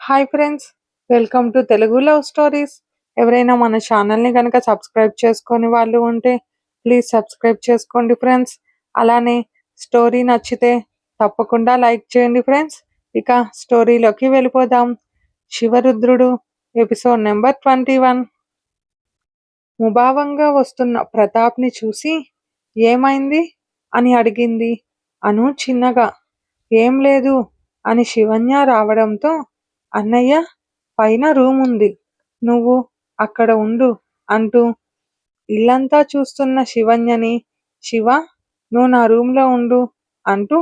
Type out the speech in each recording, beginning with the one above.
Hi friends welcome to Telugu love stories ఎవరైనా మన ఛానల్ని కనుక సబ్స్క్రైబ్ చేసుకొని వాళ్ళు ఉంటే ప్లీజ్ సబ్స్క్రైబ్ చేసుకోండి ఫ్రెండ్స్ అలానే స్టోరీ నచ్చితే తప్పకుండా లైక్ చేయండి ఫ్రెండ్స్ ఇక స్టోరీలోకి వెళ్ళిపోదాం. Shivarudrudu episode number twenty one ముభావంగా వస్తున్న ప్రతాప్ని చూసి ఏమైంది? అని అడిగింది. అను చిన్నగా ఏం లేదు అని శివన్య రావడంతో అన్నయ్య పైన రూమ్ ఉంది నువ్వు అక్కడ ఉండు అంటూ ఇల్లంతా చూస్తున్న శివన్యని శివ నువ్వు నా రూమ్లో ఉండు అంటూ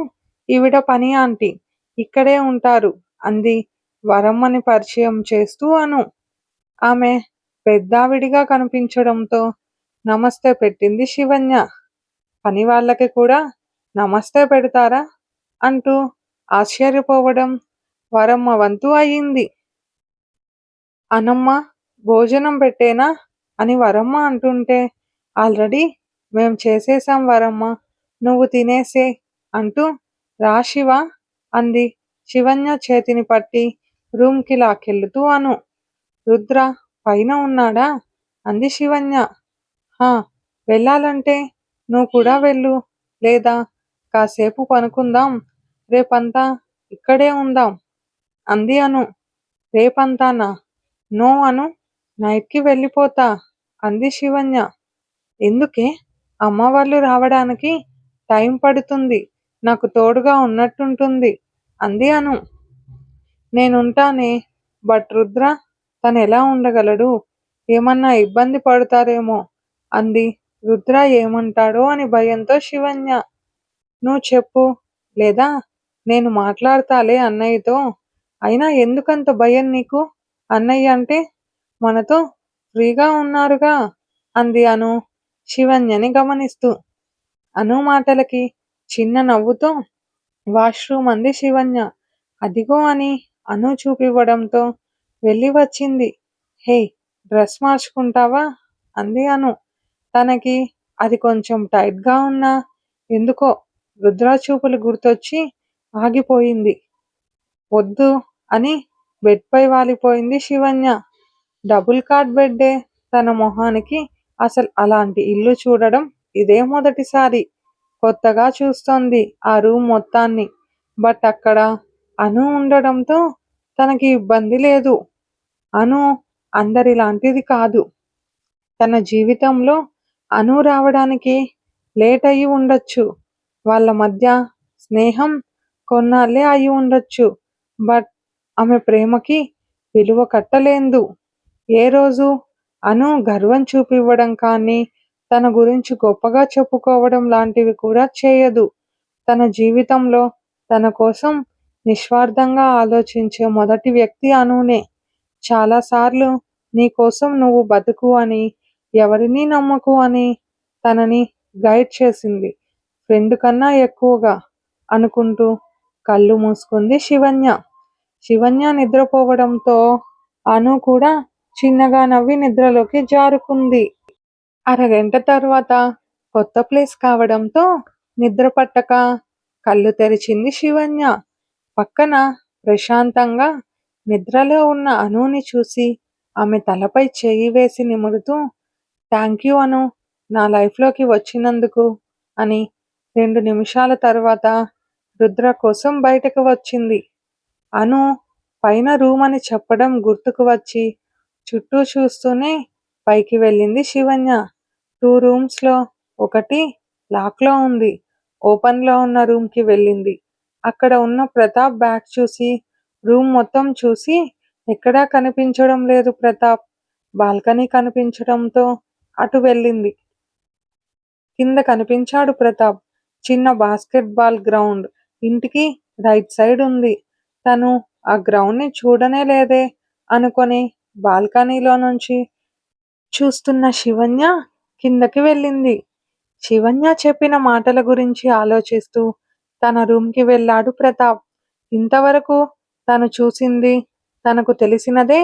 ఈవిడ పని ఆంటీ ఇక్కడే ఉంటారు అంది వరమ్మని పరిచయం చేస్తూ అను. ఆమె పెద్దావిడిగా కనిపించడంతో నమస్తే పెట్టింది శివన్య పని వాళ్ళకి కూడా నమస్తే పెడతారా? అంటూ ఆశ్చర్యపోవడం వరమ్మ వంతు అయింది. అనమ్మ భోజనం పెట్టేనా అని వరమ్మ అంటుంటే ఆల్రెడీ మేం చేసేసాం వరమ్మ నువ్వు తినేసే అంటూ రా శివ అంది. శివన్య చేతిని పట్టి రూమ్కి లాకెళ్తూ అను. రుద్ర పైన ఉన్నాడా అంది శివన్య హా వెళ్ళాలంటే నువ్వు కూడా వెళ్ళు. లేదా కాసేపు పనుకుందాం. రేపంతా ఇక్కడే ఉందాం. అంది అను రేపంతానా నో అను నైట్కి వెళ్ళిపోతా అంది శివన్య ఎందుకే? అమ్మ వాళ్ళు రావడానికి టైం పడుతుంది. నాకు తోడుగా ఉన్నట్టుంటుంది అంది అను. నేనుంటానే బట్ రుద్ర తను ఎలా ఉండగలడు? ఏమన్నా ఇబ్బంది పడతారేమో అంది. రుద్ర ఏమంటాడో అని భయంతో శివన్య నువ్వు చెప్పు. లేదా? నేను మాట్లాడతాలే అన్నయ్యతో. అయినా ఎందుకంత భయం నీకు? అన్నయ్య అంటే మనతో ఫ్రీగా ఉన్నారుగా అంది అను శివన్యని గమనిస్తూ. అను మాటలకి చిన్న నవ్వుతో వాష్రూమ్ అంది శివన్య అదిగో అని అను చూపివ్వడంతో వెళ్ళి వచ్చింది. హే డ్రెస్ మార్చుకుంటావా? అంది అను. తనకి అది కొంచెం టైట్గా ఉన్నా ఎందుకో రుద్రా చూపులు గుర్తొచ్చి ఆగిపోయింది. వద్దు అని బెడ్ పై వాలిపోయింది శివన్య డబుల్ కాట్ బెడ్డే తన మొహానికి. అసలు అలాంటి ఇల్లు చూడడం ఇదే మొదటిసారి. కొత్తగా చూస్తోంది ఆ రూమ్ మొత్తాన్ని. బట్ అక్కడ అను ఉండడంతో తనకి ఇబ్బంది లేదు. అను అందరిలాంటిది కాదు. తన జీవితంలో అను రావడానికి లేట్ అయి ఉండొచ్చు. వాళ్ళ మధ్య స్నేహం కొన్నాళ్ళే అయి ఉండొచ్చు. బట్ ఆమె ప్రేమకి విలువ కట్టలేదు. ఏ రోజు అను గర్వం చూపివ్వడం కానీ తన గురించి గొప్పగా చెప్పుకోవడం లాంటివి కూడా చేయదు. తన జీవితంలో తన కోసం నిస్వార్థంగా ఆలోచించే మొదటి వ్యక్తి అనునే. చాలాసార్లు నీ కోసం నువ్వు బతుకు అని ఎవరినీ నమ్మకు అని తనని గైడ్ చేసింది. ఫ్రెండ్ కన్నా ఎక్కువగా అనుకుంటూ కళ్ళు మూసుకుంది శివన్య. శివన్య నిద్రపోవడంతో అను కూడా చిన్నగా నవ్వి నిద్రలోకి జారుకుంది. అరగంట తర్వాత కొత్త ప్లేస్ కావడంతో నిద్ర పట్టక కళ్ళు తెరిచింది శివన్య పక్కన ప్రశాంతంగా నిద్రలో ఉన్న అనుని చూసి ఆమె తలపై చేయి వేసి నిమురుతూ థ్యాంక్ యూ అను నా లైఫ్లోకి వచ్చినందుకు అని రెండు నిమిషాల తర్వాత రుద్ర కోసం బయటకు వచ్చింది. అను పైన రూమ్ అని చెప్పడం గుర్తుకు వచ్చి చుట్టూ చూస్తూనే పైకి వెళ్ళింది శివన్య. టూ రూమ్స్లో ఒకటి లాక్లో ఉంది. ఓపెన్లో ఉన్న రూమ్కి వెళ్ళింది. అక్కడ ఉన్న ప్రతాప్ బ్యాగ్ చూసి రూమ్ మొత్తం చూసి ఎక్కడా కనిపించడం లేదు ప్రతాప్. బాల్కనీ కనిపించడంతో అటు వెళ్ళింది. కింద కనిపించాడు ప్రతాప్. చిన్న బాస్కెట్ బాల్ గ్రౌండ్. ఇంటికి రైట్ సైడ్ ఉంది. తను ఆ గ్రౌండ్ని చూడనే లేదే అనుకొని బాల్కనీలో నుంచి చూస్తున్న శివన్య కిందకి వెళ్ళింది. శివన్య చెప్పిన మాటల గురించి ఆలోచిస్తూ తన రూమ్కి వెళ్ళాడు ప్రతాప్. ఇంతవరకు తను చూసింది తనకు తెలిసినదే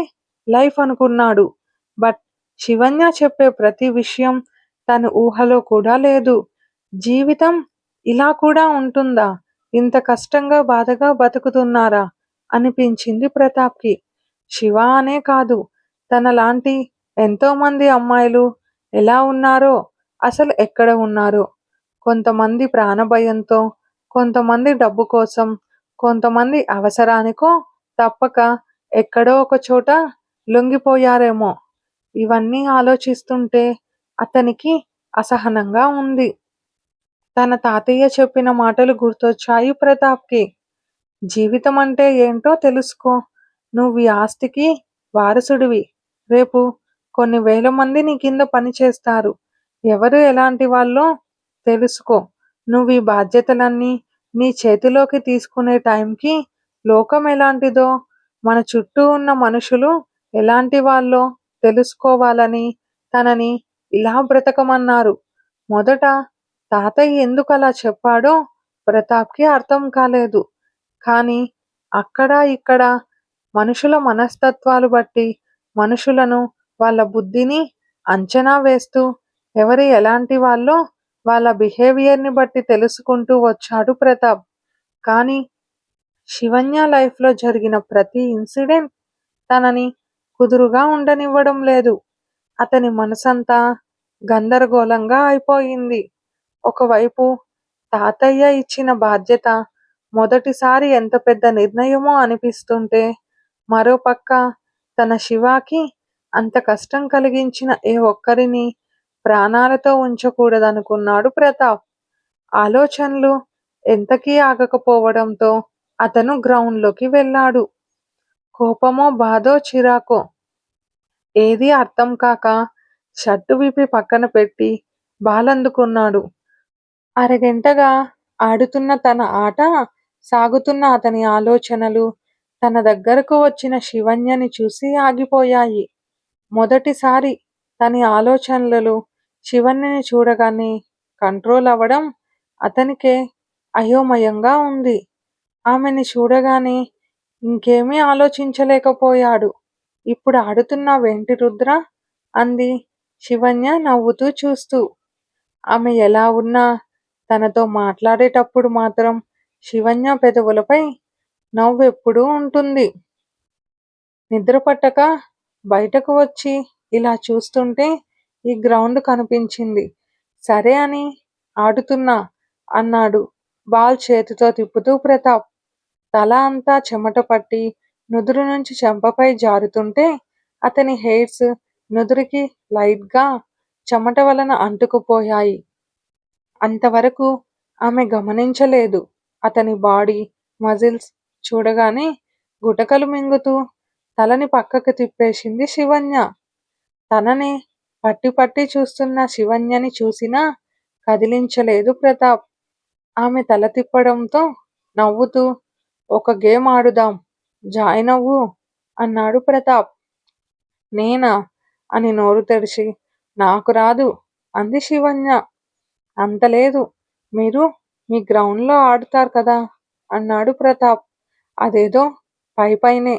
లైఫ్ అనుకున్నాడు. బట్ శివన్య చెప్పే ప్రతి విషయం తన ఊహలో కూడా లేదు. జీవితం ఇలా కూడా ఉంటుందా? ఇంత కష్టంగా బాధగా బతుకుతున్నారా అనిపించింది ప్రతాప్కి. శివ అనే కాదు తనలాంటి ఎంతోమంది అమ్మాయిలు ఎలా ఉన్నారో అసలు ఎక్కడ ఉన్నారో కొంతమంది ప్రాణభయంతో కొంతమంది డబ్బు కోసం కొంతమంది అవసరానికో తప్పక ఎక్కడో ఒక చోట లొంగిపోయారేమో ఇవన్నీ ఆలోచిస్తుంటే అతనికి అసహనంగా ఉంది. తన తాతయ్య చెప్పిన మాటలు గుర్తొచ్చాయి ప్రతాప్కి. జీవితం అంటే ఏంటో తెలుసుకో. నువ్వు ఈ ఆస్తికి వారసుడివి. రేపు కొన్ని వేల మంది నీ కింద పనిచేస్తారు. ఎవరు ఎలాంటి వాళ్ళో తెలుసుకో. నువ్వు ఈ బాధ్యతలన్నీ నీ చేతిలోకి తీసుకునే టైంకి లోకం ఎలాంటిదో, మన చుట్టూ ఉన్న మనుషులు ఎలాంటి వాళ్ళో తెలుసుకోవాలని తనని ఇలా బ్రతకమన్నారు. మొదట తాతయ్య ఎందుకలా చెప్పాడో ప్రతాప్కి అర్థం కాలేదు. కానీ అక్కడా ఇక్కడా మనుషుల మనస్తత్వాలు బట్టి మనుషులను వాళ్ళ బుద్ధిని అంచనా వేస్తూ ఎవరు ఎలాంటి వాళ్ళో వాళ్ళ బిహేవియర్ని బట్టి తెలుసుకుంటూ వచ్చాడు ప్రతాప్. కానీ శివన్య లైఫ్లో జరిగిన ప్రతి ఇన్సిడెంట్ తనని కుదురుగా ఉండనివ్వడం లేదు. అతని మనసంతా గందరగోళంగా అయిపోయింది. ఒకవైపు తాతయ్య ఇచ్చిన బాధ్యత మొదటిసారి ఎంత పెద్ద నిర్ణయమో అనిపిస్తుంటే మరోపక్క తన శివాకి అంత కష్టం కలిగించిన ఏ ఒక్కరిని ప్రాణాలతో ఉంచకూడదనుకున్నాడు ప్రతాప్. ఆలోచనలు ఎంతకీ ఆగకపోవడంతో అతను గ్రౌండ్లోకి వెళ్ళాడు. కోపమో బాధో చిరాకో ఏదీ అర్థంకాక షర్టు విప్పి పక్కన పెట్టి బాలందుకున్నాడు. అరగంటగా ఆడుతున్న తన ఆట సాగుతున్న అతని ఆలోచనలు తన దగ్గరకు వచ్చిన శివన్యని చూసి ఆగిపోయాయి. మొదటిసారి తని ఆలోచనలు శివన్యని చూడగానే కంట్రోల్ అవడం అతనికే అయోమయంగా ఉంది. ఆమెని చూడగానే ఇంకేమీ ఆలోచించలేకపోయాడు. ఇప్పుడు ఆడుతున్నావేంటి రుద్రా? అంది శివన్య నవ్వుతూ చూస్తూ. ఆమె ఎలా ఉన్నా తనతో మాట్లాడేటప్పుడు మాత్రం శివన్య పెదవులపై నవ్వెప్పుడూ ఉంటుంది. నిద్రపట్టక బయటకు వచ్చి ఇలా చూస్తుంటే ఈ గ్రౌండ్ కనిపించింది. సరే అని ఆడుతున్నా అన్నాడు బాల్ చేతితో తిప్పుతూ ప్రతాప్. తల అంతా చెమట పట్టి నుదురు నుంచి చెంపపై జారుతుంటే అతని హెయిర్స్ నుదురికి లైట్గా చెమట వలన అంటుకుపోయాయి. అంతవరకు ఆమె గమనించలేదు. అతని బాడీ మజిల్స్ చూడగానే గుటకలు మింగుతూ తలని పక్కకు తిప్పేసింది శివన్య. తననే పట్టి పట్టి చూస్తున్న శివన్యని చూసినా కదిలించలేదు ప్రతాప్. ఆమె తల తిప్పడంతో నవ్వుతూ ఒక గేమ్ ఆడుదాం జాయినవ్వు అన్నాడు ప్రతాప్. నేనా? అని నోరు తెరిచి నాకు రాదు అంది శివన్య. అంతలేదు. మీరు మీ గ్రౌండ్లో ఆడుతారు కదా అన్నాడు ప్రతాప్. అదేదో పైపైనే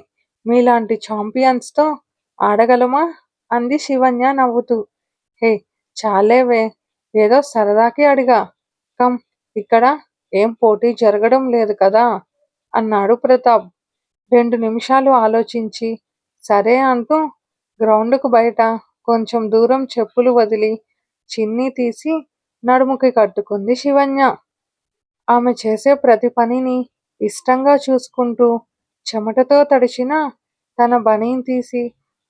మీలాంటి ఛాంపియన్స్తో ఆడగలమా? అంది శివన్య నవ్వుతూ. హే చాలేవే ఏదో సరదాకి అడిగా. కమ్ ఇక్కడ ఏం పోటీ జరగడం లేదు కదా అన్నాడు ప్రతాప్. రెండు నిమిషాలు ఆలోచించి సరే అంటూ గ్రౌండుకు బయట కొంచెం దూరం చెప్పులు వదిలి చిన్ని తీసి నడుముకి కట్టుకుంది శివన్య. ఆమె చేసే ప్రతి పనిని ఇష్టంగా చూసుకుంటూ చెమటతో తడిచిన తన బనీన్ తీసి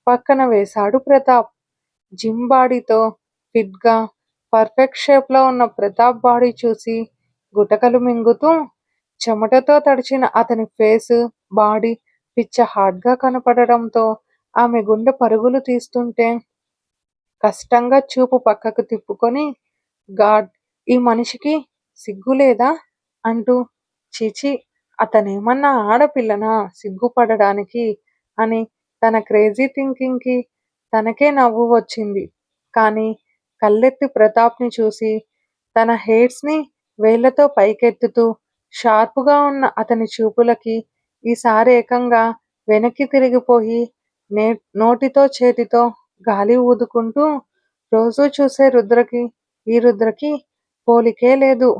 పక్కన వేశాడు ప్రతాప్. జిమ్ బాడీతో ఫిట్గా పర్ఫెక్ట్ షేప్లో ఉన్న ప్రతాప్ బాడీ చూసి గుటకలు మింగుతూ చెమటతో తడిచిన అతని ఫేస్, బాడీ పిచ్చ హార్డ్గా గా కనపడడంతో ఆమె గుండె పరుగులు తీస్తుంటే కష్టంగా చూపు పక్కకు తిప్పుకొని గాడ్ ఈ మనిషికి సిగ్గులేదా? అంటూ చీచి అతనేమన్నా ఆడపిల్లనా సిగ్గుపడడానికి అని తన క్రేజీ థింకింగ్కి తనకే నవ్వు వచ్చింది. కానీ కళ్ళెత్తి ప్రతాప్ని చూసి తన హెయిర్స్ని వేళ్ళతో వేళ్ళతో పైకెత్తుతూ షార్పుగా ఉన్న అతని చూపులకి ఈసారి ఏకంగా వెనక్కి తిరిగిపోయి నే నోటితో చేతితో గాలి ఊదుకుంటూ రోజూ చూసే రుద్రకి ఈ రుద్రకి పోలికే లేదు.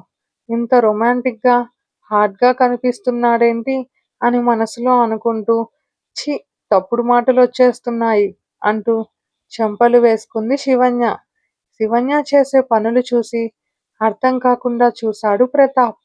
ఇంత రొమాంటిక్గా గా కనిపిస్తున్నాడేంటి? అని మనసులో అనుకుంటూ ఛీ తప్పుడు మాటలు వచ్చేస్తున్నాయి అంటూ చెంపలు వేసుకుంది శివన్య శివన్య చేసే పనులు చూసి అర్థం కాకుండా చూశాడు ప్రతాప్